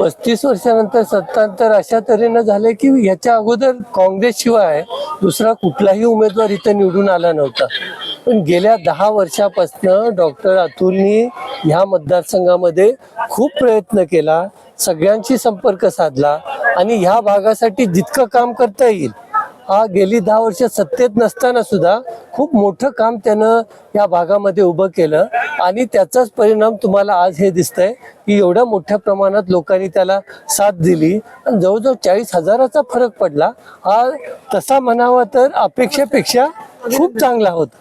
पस्तीस वर्षानंतर सत्तांतर अशा तऱ्हेनं झालं की ह्याच्या अगोदर काँग्रेसशिवाय दुसरा कुठलाही उमेदवार इथं निवडून आला नव्हता. पण गेल्या दहा वर्षापासनं डॉक्टर अतुलनी ह्या मतदारसंघामध्ये खूप प्रयत्न केला सगळ्यांशी संपर्क साधला आणि ह्या भागासाठी जितकं काम करता येईल गेली दहा वर्ष सत्तेत नसताना सुद्धा खूप मोठं काम त्यानं या भागामध्ये उभं केलं. आणि त्याचाच परिणाम तुम्हाला आज हे दिसतंय की एवढ्या मोठ्या प्रमाणात लोकांनी त्याला साथ दिली. आणि जवळजवळ चाळीस हजाराचा फरक पडला. हा तसा म्हणावा तर अपेक्षेपेक्षा खूप चांगला होता.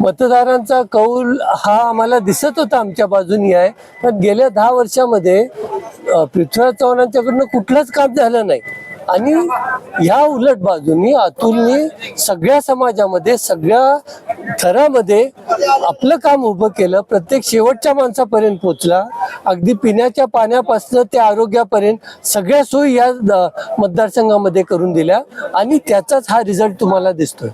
मतदारांचा कौल हा आम्हाला दिसत होता आमच्या बाजूनी आहे. पण गेल्या दहा वर्षामध्ये पृथ्वीराज चव्हाणांच्याकडनं कुठलंच काम झालं नाही. आणि ह्या उलट बाजूनी अतुलनी सगळ्या समाजामध्ये सगळ्या थरामध्ये आपलं काम उभं केलं. प्रत्येक शेवटच्या माणसापर्यंत पोचला अगदी पिण्याच्या पाण्यापासून ते आरोग्यापर्यंत सगळ्या सोयी या मतदारसंघामध्ये करून दिल्या. आणि त्याचाच हा रिझल्ट तुम्हाला दिसतोय.